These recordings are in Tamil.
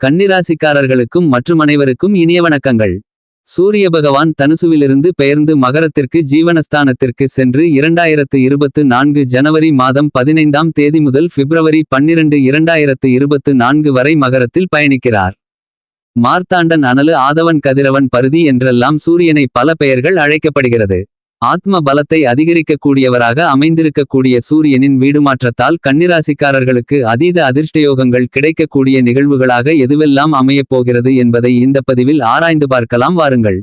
கன்னிராசிக்காரர்களுக்கும் மற்றும் அனைவருக்கும் இனிய வணக்கங்கள். சூரிய பகவான் தனுசுவிலிருந்து பெயர்ந்து மகரத்திற்கு ஜீவனஸ்தானத்திற்கு சென்று இரண்டாயிரத்து இருபத்து நான்கு ஜனவரி மாதம் பதினைந்தாம் தேதி முதல் பிப்ரவரி பன்னிரண்டு இரண்டாயிரத்து இருபத்து நான்கு வரை மகரத்தில் பயணிக்கிறார். மார்த்தாண்டன் அனலு ஆதவன் கதிரவன் பருதி என்றெல்லாம் சூரியனை பல பெயர்கள் அழைக்கப்படுகிறது. ஆத்ம பலத்தை அதிகரிக்கக்கூடியவராக அமைந்திருக்கக்கூடிய சூரியனின் வீடுமாற்றத்தால் கன்னிராசிக்காரர்களுக்கு அதீத அதிர்ஷ்டயோகங்கள் கிடைக்கக்கூடிய நிகழ்வுகளாக எதுவெல்லாம் அமையப் போகிறது என்பதை இந்த பதிவில் ஆராய்ந்து பார்க்கலாம் வாருங்கள்.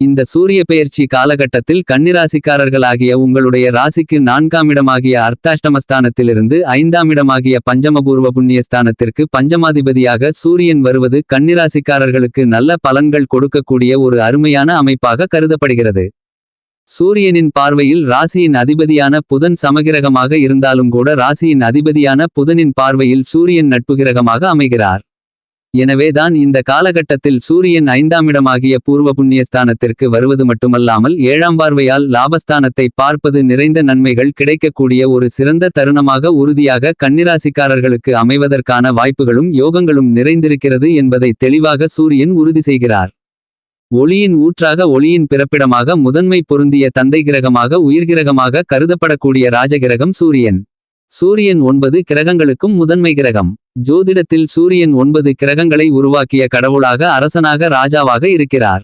இந்த சூரிய பெயர்ச்சி காலகட்டத்தில் கன்னிராசிக்காரர்களாகிய உங்களுடைய ராசிக்கு நான்காம் இடமாகிய அர்த்தாஷ்டமஸ்தானத்திலிருந்து ஐந்தாம் இடமாகிய பஞ்சமபூர்வ புண்ணியஸ்தானத்திற்கு பஞ்சமாதிபதியாக சூரியன் வருவது கன்னிராசிக்காரர்களுக்கு நல்ல பலன்கள் கொடுக்கக்கூடிய ஒரு அருமையான அமைப்பாக கருதப்படுகிறது. சூரியனின் பார்வையில் ராசியின் அதிபதியான புதன் சமகிரகமாக இருந்தாலும் கூட ராசியின் அதிபதியான புதனின் பார்வையில் சூரியன் நட்புகிரகமாக அமைகிறார். எனவேதான் இந்த காலகட்டத்தில் சூரியன் ஐந்தாம் இடமாகிய பூர்வ புண்ணியஸ்தானத்திற்கு வருவது மட்டுமல்லாமல் ஏழாம் பார்வையால் லாபஸ்தானத்தை பார்ப்பது நிறைந்த நன்மைகள் கிடைக்கக்கூடிய ஒரு சிறந்த தருணமாக உறுதியாக கன்னிராசிக்காரர்களுக்கு அமைவதற்கான வாய்ப்புகளும் யோகங்களும் நிறைந்திருக்கிறது என்பதை தெளிவாக சூரியன் உறுதி செய்கிறார். ஒளியின் ஊற்றாக ஒளியின் பிறப்பிடமாக முதன்மை பொருந்திய தந்தை கிரகமாக உயிர்கிரகமாக கருதப்படக்கூடிய ராஜகிரகம் சூரியன். சூரியன் ஒன்பது கிரகங்களுக்கும் முதன்மை கிரகம். ஜோதிடத்தில் சூரியன் ஒன்பது கிரகங்களை உருவாக்கிய கடவுளாக அரசனாக ராஜாவாக இருக்கிறார்.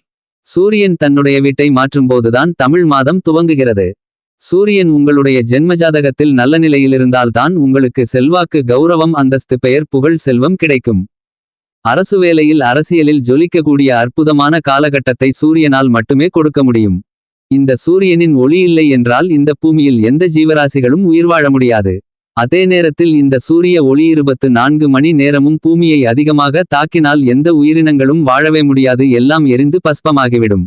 சூரியன் தன்னுடைய வீட்டை மாற்றும்போதுதான் தமிழ் மாதம் துவங்குகிறது. சூரியன் உங்களுடைய ஜென்மஜாதகத்தில் நல்ல நிலையிலிருந்தால்தான் உங்களுக்கு செல்வாக்கு கௌரவம் அந்தஸ்து பெயர் புகழ் செல்வம் கிடைக்கும். அரசு வேலையில் அரசியலில் ஜொலிக்கக்கூடிய அற்புதமான காலகட்டத்தை சூரியனால் மட்டுமே கொடுக்க முடியும். இந்த சூரியனின் ஒளி இல்லை என்றால் இந்த பூமியில் எந்த ஜீவராசிகளும் உயிர் வாழ முடியாது. அதே நேரத்தில் இந்த சூரிய ஒளி இருபத்து நான்கு மணி நேரமும் பூமியை அதிகமாக தாக்கினால் எந்த உயிரினங்களும் வாழவே முடியாது. எல்லாம் எரிந்து பஸ்பமாகிவிடும்.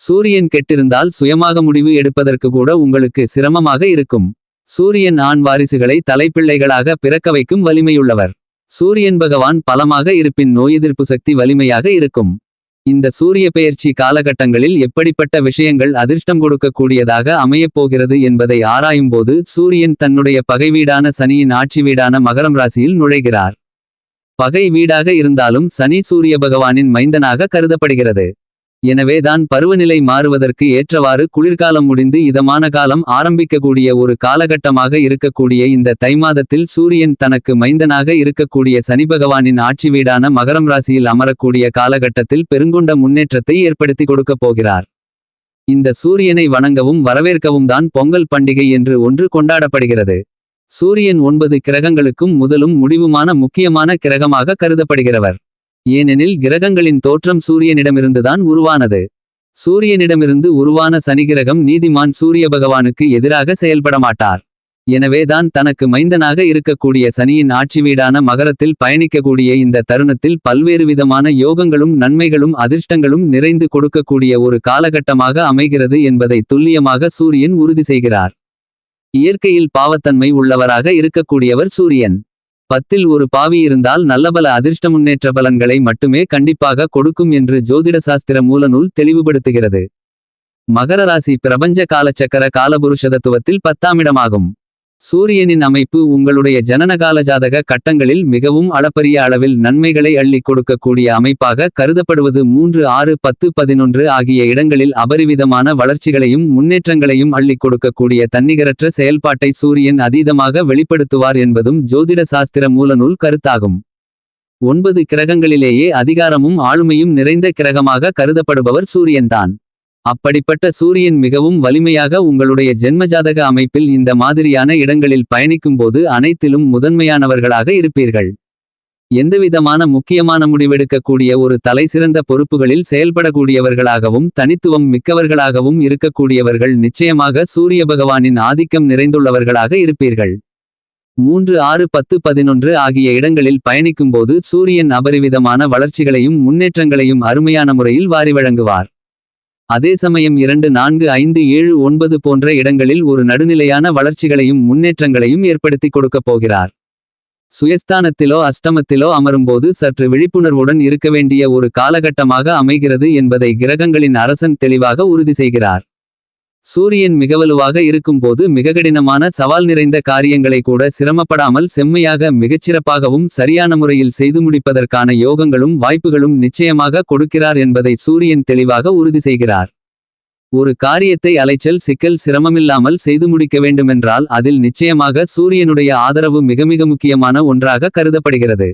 சூரியன் கெட்டிருந்தால் சுயமாக முடிவு எடுப்பதற்கு கூட உங்களுக்கு சிரமமாக இருக்கும். சூரியன் ஆண் வாரிசுகளை தலைப்பிள்ளைகளாக பிறக்க வைக்கும் வலிமையுள்ளவர். சூரியன் பகவான் பலமாக இருப்பின் நோய் எதிர்ப்பு சக்தி வலிமையாக இருக்கும். இந்த சூரிய பெயர்ச்சி காலகட்டங்களில் எப்படிப்பட்ட விஷயங்கள் அதிர்ஷ்டம் கொடுக்கக்கூடியதாக அமையப் போகிறது என்பதை ஆராயும்போது சூரியன் தன்னுடைய பகை வீடான சனியின் ஆட்சி வீடான மகரம் ராசியில் நுழைகிறார். பகை வீடாக இருந்தாலும் சனி சூரிய பகவானின் மைந்தனாக கருதப்படுகிறது. எனவேதான் பருவநிலை மாறுவதற்கு ஏற்றவாறு குளிர்காலம் முடிந்து இதமான காலம் ஆரம்பிக்கக்கூடிய ஒரு காலகட்டமாக இருக்கக்கூடிய இந்த தைமாதத்தில் சூரியன் தனக்கு மைந்தனாக இருக்கக்கூடிய சனி பகவானின் ஆட்சி வீடான மகரம் ராசியில் அமரக்கூடிய காலகட்டத்தில் பெருங்குண்ட முன்னேற்றத்தை ஏற்படுத்தி கொடுக்கப் போகிறார். இந்த சூரியனை வணங்கவும் வரவேற்கவும் தான் பொங்கல் பண்டிகை என்று ஒன்று கொண்டாடப்படுகிறது. சூரியன் ஒன்பது கிரகங்களுக்கும் முதலும் முடிவுமான முக்கியமான கிரகமாக கருதப்படுகிறவர். ஏனெனில் கிரகங்களின் தோற்றம் சூரியனிடமிருந்துதான் உருவானது. சூரியனிடமிருந்து உருவான சனிகிரகம் நீதிமான் சூரிய பகவானுக்கு எதிராக செயல்பட மாட்டார் எனவேதான் தனக்கு மைந்தனாக இருக்கக்கூடிய சனியின் ஆட்சி வீடான மகரத்தில் பயணிக்கக்கூடிய இந்த தருணத்தில் பல்வேறு விதமான யோகங்களும் நன்மைகளும் அதிர்ஷ்டங்களும் நிறைந்து கொடுக்கக்கூடிய ஒரு காலகட்டமாக அமைகிறது என்பதை துல்லியமாக சூரியன் உறுதி செய்கிறார். இயற்கையில் பாவத்தன்மை உள்ளவராக இருக்கக்கூடியவர் சூரியன். பத்தில் ஒரு பாவி இருந்தால் நல்லபல அதிர்ஷ்ட முன்னேற்ற பலன்களை மட்டுமே கண்டிப்பாக கொடுக்கும் என்று ஜோதிட சாஸ்திர மூலநூல் தெளிவுபடுத்துகிறது. மகர ராசி பிரபஞ்ச காலச்சக்கர காலபுருஷதத்துவத்தில் பத்தாமிடமாகும் சூரியனின் அமைப்பு உங்களுடைய ஜனனகால ஜாதக கட்டங்களில் மிகவும் அளப்பரிய அளவில் நன்மைகளை அள்ளிக் கொடுக்கக்கூடிய அமைப்பாக கருதப்படுவது மூன்று ஆறு பத்து பதினொன்று ஆகிய இடங்களில் அபரிவிதமான வளர்ச்சிகளையும் முன்னேற்றங்களையும் அள்ளிக் கொடுக்கக்கூடிய தன்னிகரற்ற செயல்பாட்டை சூரியன் அதீதமாக வெளிப்படுத்துவார் என்பதும் ஜோதிட சாஸ்திர மூலநூல் கருத்தாகும். ஒன்பது கிரகங்களிலேயே அதிகாரமும் ஆளுமையும் நிறைந்த கிரகமாக கருதப்படுபவர் சூரியன்தான். அப்படிப்பட்ட சூரியன் மிகவும் வலிமையாக உங்களுடைய ஜென்மஜாதக அமைப்பில் இந்த மாதிரியான இடங்களில் பயணிக்கும்போது அனைத்திலும் முதன்மையானவர்களாக இருப்பீர்கள். எந்தவிதமான முக்கியமான முடிவெடுக்கக்கூடிய ஒரு தலைசிறந்த பொறுப்புகளில் செயல்படக்கூடியவர்களாகவும் தனித்துவம் மிக்கவர்களாகவும் இருக்கக்கூடியவர்கள் நிச்சயமாக சூரிய பகவானின் ஆதிக்கம் நிறைந்துள்ளவர்களாக இருப்பீர்கள். மூன்று ஆறு பத்து பதினொன்று ஆகிய இடங்களில் பயணிக்கும்போது சூரியன் அபரிவிதமான வளர்ச்சிகளையும் முன்னேற்றங்களையும் அருமையான முறையில் வாரி வழங்குவார். அதே சமயம் இரண்டு நான்கு ஐந்து ஏழு ஒன்பது போன்ற இடங்களில் ஒரு நடுநிலையான வளர்ச்சிகளையும் முன்னேற்றங்களையும் ஏற்படுத்தி கொடுக்கப் போகிறார். சுயஸ்தானத்திலோ அஷ்டமத்திலோ அமரும்போது சற்று விழிப்புணர்வுடன் இருக்க வேண்டிய ஒரு காலகட்டமாக அமைகிறது என்பதை கிரகங்களின் அரசன் தெளிவாக உறுதி செய்கிறார். சூரியன் மிகவலுவாக இருக்கும்போது மிக கடினமான சவால் நிறைந்த காரியங்களை கூட சிரமப்படாமல் செம்மையாக மிகச்சிறப்பாகவும் சரியான முறையில் செய்து முடிப்பதற்கான யோகங்களும் வாய்ப்புகளும் நிச்சயமாக கொடுக்கிறார் என்பதை சூரியன் தெளிவாக உறுதி செய்கிறார். ஒரு காரியத்தை அலைச்சல் சிக்கல் சிரமமில்லாமல் செய்து முடிக்க வேண்டுமென்றால் அதில் நிச்சயமாக சூரியனுடைய ஆதரவு மிக மிக முக்கியமான ஒன்றாக கருதப்படுகிறது.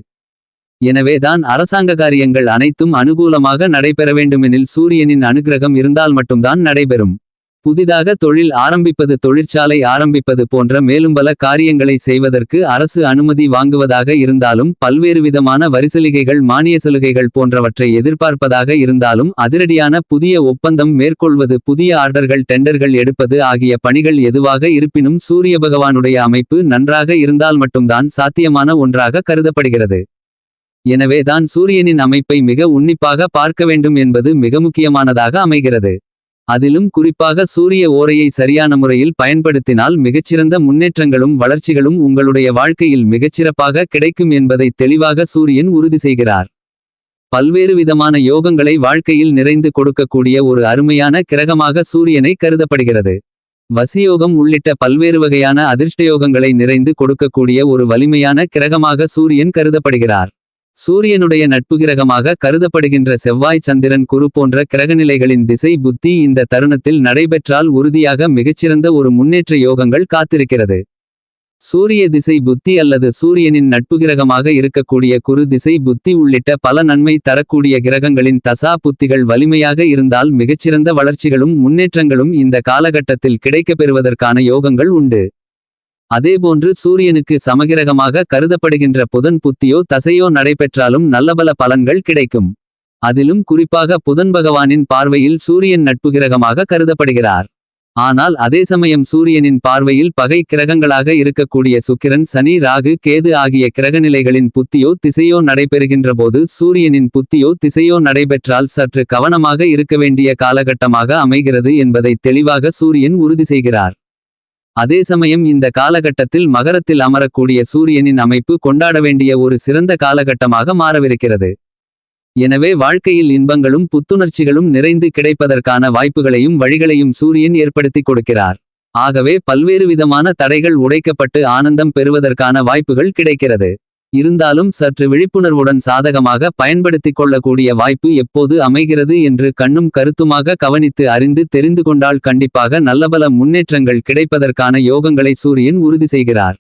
எனவேதான் அரசாங்க காரியங்கள் அனைத்தும் அனுகூலமாக நடைபெற வேண்டுமெனில் சூரியனின் அனுக்கிரகம் இருந்தால் மட்டும்தான் நடைபெறும். புதிதாக தொழில் ஆரம்பிப்பது தொழிற்சாலை ஆரம்பிப்பது போன்ற மேலும் பல காரியங்களை செய்வதற்கு அரசு அனுமதி வாங்குவதாக இருந்தாலும் பல்வேறு விதமான வரிசலுகைகள் மானிய சலுகைகள் போன்றவற்றை எதிர்பார்ப்பதாக இருந்தாலும் அதிரடியான புதிய ஒப்பந்தம் மேற்கொள்வது புதிய ஆர்டர்கள் டெண்டர்கள் எடுப்பது ஆகிய பணிகள் எதுவாக இருப்பினும் சூரிய பகவானுடைய அமைப்பு நன்றாக இருந்தால் மட்டும்தான் சாத்தியமான ஒன்றாக கருதப்படுகிறது. எனவே தான் சூரியனின் அமைப்பை மிக உன்னிப்பாக பார்க்க வேண்டும் என்பது மிக முக்கியமானதாக அமைகிறது. அதிலும் குறிப்பாக சூரிய ஓரையை சரியான முறையில் பயன்படுத்தினால் மிகச்சிறந்த முன்னேற்றங்களும் வளர்ச்சிகளும் உங்களுடைய வாழ்க்கையில் மிகச்சிறப்பாக கிடைக்கும் என்பதை தெளிவாக சூரியன் உறுதி செய்கிறார். பல்வேறு விதமான யோகங்களை வாழ்க்கையில் நிறைந்து கொடுக்கக்கூடிய ஒரு அருமையான கிரகமாக சூரியனை கருதப்படுகிறது. வசியோகம் உள்ளிட்ட பல்வேறு வகையான அதிர்ஷ்டயோகங்களை நிறைந்து கொடுக்கக்கூடிய ஒரு வலிமையான கிரகமாக சூரியன் கருதப்படுகிறார். சூரியனுடைய நட்பு கிரகமாக கருதப்படுகின்ற செவ்வாய் சந்திரன் குரு போன்ற கிரகநிலைகளின் திசை புத்தி இந்த தருணத்தில் நடைபெற்றால் உறுதியாக மிகச்சிறந்த ஒரு முன்னேற்ற யோகங்கள் காத்திருக்கிறது. சூரிய திசை புத்தி அல்லது சூரியனின் நட்பு கிரகமாக இருக்கக்கூடிய குரு திசை புத்தி உள்ளிட்ட பல நன்மை தரக்கூடிய கிரகங்களின் தசா புத்திகள் வலிமையாக இருந்தால் மிகச்சிறந்த வளர்ச்சிகளும் முன்னேற்றங்களும் இந்த காலகட்டத்தில் கிடைக்கப்பெறுவதற்கான யோகங்கள் உண்டு. அதேபோன்று சூரியனுக்கு சமகிரகமாக கருதப்படுகின்ற புதன் புத்தியோ தசையோ நடைபெற்றாலும் நல்லபல பலன்கள் கிடைக்கும். அதிலும் குறிப்பாக புதன் பகவானின் பார்வையில் சூரியன் நட்புகிரகமாக கருதப்படுகிறார். ஆனால் அதே சமயம் சூரியனின் பார்வையில் பகை கிரகங்களாக இருக்கக்கூடிய சுக்கிரன் சனி ராகு கேது ஆகிய கிரகநிலைகளின் புத்தியோ திசையோ நடைபெறுகின்றபோது சூரியனின் புத்தியோ திசையோ நடைபெற்றால் சற்று கவனமாக இருக்க வேண்டிய காலகட்டமாக அமைகிறது என்பதை தெளிவாக சூரியன் உறுதி செய்கிறார். அதே சமயம் இந்த காலகட்டத்தில் மகரத்தில் அமரக்கூடிய சூரியனின் அமைப்பு கொண்டாட வேண்டிய ஒரு சிறந்த காலகட்டமாக மாறவிருக்கிறது. எனவே வாழ்க்கையில் இன்பங்களும் புத்துணர்ச்சிகளும் நிறைந்து கிடைப்பதற்கான வாய்ப்புகளையும் வழிகளையும் சூரியன் ஏற்படுத்தி கொடுக்கிறார். ஆகவே பல்வேறு விதமான தடைகள் உடைக்கப்பட்டு ஆனந்தம் பெறுவதற்கான வாய்ப்புகள் கிடைக்கிறது. இருந்தாலும் சற்று விழிப்புணர்வுடன் சாதகமாக பயன்படுத்திக் கொள்ளக்கூடிய வாய்ப்பு எப்போது அமைகிறது என்று கண்ணும் கருத்துமாக கவனித்து அறிந்து தெரிந்து கொண்டால் கண்டிப்பாக நல்லபல முன்னேற்றங்கள் கிடைப்பதற்கான யோகங்களை சூரியன் உறுதி செய்கிறார்.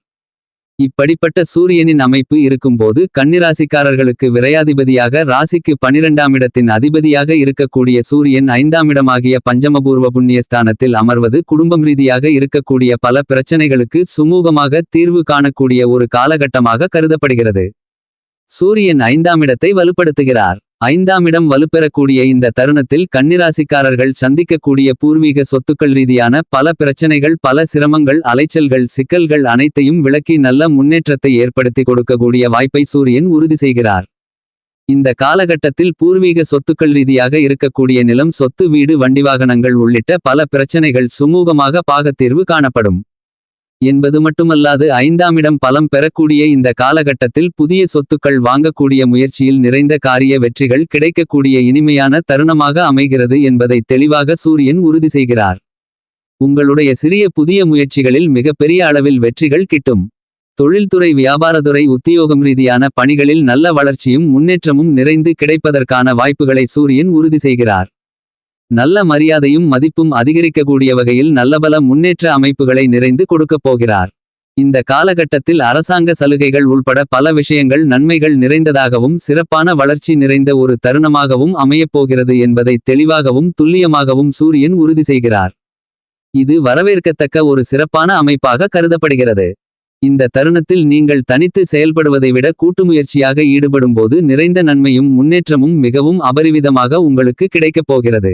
இப்படிப்பட்ட சூரியனின் அமைப்பு இருக்கும்போது கன்னிராசிக்காரர்களுக்கு விரையாதிபதியாக ராசிக்கு பனிரெண்டாம் இடத்தின் அதிபதியாக இருக்கக்கூடிய சூரியன் ஐந்தாம் இடமாகிய பஞ்சமபூர்வ புண்ணியஸ்தானத்தில் அமர்வது குடும்பம் ரீதியாக இருக்கக்கூடிய பல பிரச்சனைகளுக்கு சுமூகமாக தீர்வு காணக்கூடிய ஒரு காலகட்டமாக கருதப்படுகிறது. சூரியன் ஐந்தாம் இடத்தை வலுப்படுத்துகிறார். ஐந்தாம் இடம் வலுப்பெறக்கூடிய இந்த தருணத்தில் கன்னிராசிக்காரர்கள் சந்திக்கக்கூடிய பூர்வீக சொத்துக்கள் ரீதியான பல பிரச்சனைகள் பல சிரமங்கள் அலைச்சல்கள் சிக்கல்கள் அனைத்தையும் விளக்கி நல்ல முன்னேற்றத்தை ஏற்படுத்தி கொடுக்கக்கூடிய வாய்ப்பை சூரியன் உறுதி செய்கிறார். இந்த காலகட்டத்தில் பூர்வீக சொத்துக்கள் ரீதியாக இருக்கக்கூடிய நிலம் சொத்து வீடு வண்டி வாகனங்கள் உள்ளிட்ட பல பிரச்சனைகள் சுமூகமாக பாகத்தீர்வு காணப்படும். என்பது மட்டுமல்லாது ஐந்தாம் இடம் பலம் பெறக்கூடிய இந்த காலகட்டத்தில் புதிய சொத்துக்கள் வாங்கக்கூடிய முயற்சியில் நிறைந்த காரிய வெற்றிகள் கிடைக்கக்கூடிய இனிமையான தருணமாக அமைகிறது என்பதை தெளிவாக சூரியன் உறுதி செய்கிறார். உங்களுடைய சிறிய புதிய முயற்சிகளில் மிகப்பெரிய அளவில் வெற்றிகள் கிட்டும். தொழில்துறை வியாபாரத்துறை உத்தியோகம் ரீதியான பணிகளில் நல்ல வளர்ச்சியும் முன்னேற்றமும் நிறைந்து கிடைப்பதற்கான வாய்ப்புகளை சூரியன் உறுதி செய்கிறார். நல்ல மரியாதையும் மதிப்பும் அதிகரிக்கக்கூடிய வகையில் நல்லபல முன்னேற்ற அமைப்புகளை நிறைந்து கொடுக்கப் போகிறார். இந்த காலகட்டத்தில் அரசாங்க சலுகைகள் உள்பட பல விஷயங்கள் நன்மைகள் நிறைந்ததாகவும் சிறப்பான வளர்ச்சி நிறைந்த ஒரு தருணமாகவும் அமையப்போகிறது என்பதை தெளிவாகவும் துல்லியமாகவும் சூரியன் உறுதி செய்கிறார். இது வரவேற்கத்தக்க ஒரு சிறப்பான அமைப்பாக கருதப்படுகிறது. இந்த தருணத்தில் நீங்கள் தனித்து செயல்படுவதை விட கூட்டுமுயற்சியாக ஈடுபடும்போது நிறைந்த நன்மையும் முன்னேற்றமும் மிகவும் அபரிவிதமாக உங்களுக்கு கிடைக்கப் போகிறது.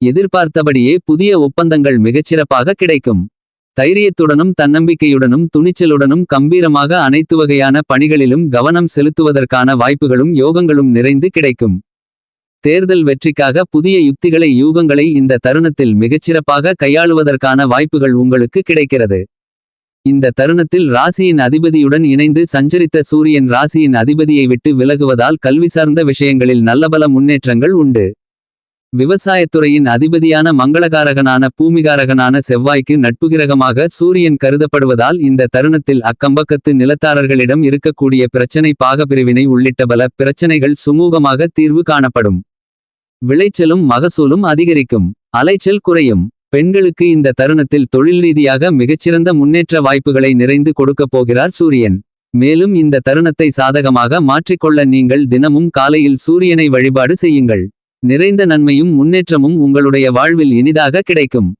எதிர்பார்த்தபடியே புதிய ஒப்பந்தங்கள் மிகச்சிறப்பாக கிடைக்கும். தைரியத்துடனும் தன்னம்பிக்கையுடனும் துணிச்சலுடனும் கம்பீரமாக அனைத்து வகையான பணிகளிலும் கவனம் செலுத்துவதற்கான வாய்ப்புகளும் யோகங்களும் நிறைந்து கிடைக்கும். தேர்தல் வெற்றிக்காக புதிய யுக்திகளை யூகங்களை இந்த தருணத்தில் மிகச்சிறப்பாக கையாளுவதற்கான வாய்ப்புகள் உங்களுக்கு கிடைக்கிறது. இந்த தருணத்தில் ராசியின் அதிபதியுடன் இணைந்து சஞ்சரித்த சூரியன் ராசியின் அதிபதியை விட்டு விலகுவதால் கல்வி சார்ந்த விஷயங்களில் நல்லபல முன்னேற்றங்கள் உண்டு. விவசாயத்துறையின் அதிபதியான மங்களகாரகனான பூமிகாரகனான செவ்வாய்க்கு நட்புகிரகமாக சூரியன் கருதப்படுவதால் இந்த தருணத்தில் அக்கம்பக்கத்து நிலத்தாரர்களிடம் இருக்கக்கூடிய பிரச்சனை பாகப்பிரிவினை உள்ளிட்ட பல பிரச்சனைகள் சுமூகமாக தீர்வு காணப்படும். விளைச்சலும் மகசூலும் அதிகரிக்கும். அலைச்சல் குறையும். பெண்களுக்கு இந்த தருணத்தில் தொழில் ரீதியாக மிகச்சிறந்த முன்னேற்ற வாய்ப்புகளை நிறைந்து கொடுக்கப் போகிறார் சூரியன். மேலும் இந்த தருணத்தை சாதகமாக மாற்றிக்கொள்ள நீங்கள் தினமும் காலையில் சூரியனை வழிபாடு செய்யுங்கள். நிறைந்த நன்மையும் முன்னேற்றமும் உங்களுடைய வாழ்வில் இனிதாக கிடைக்கும்.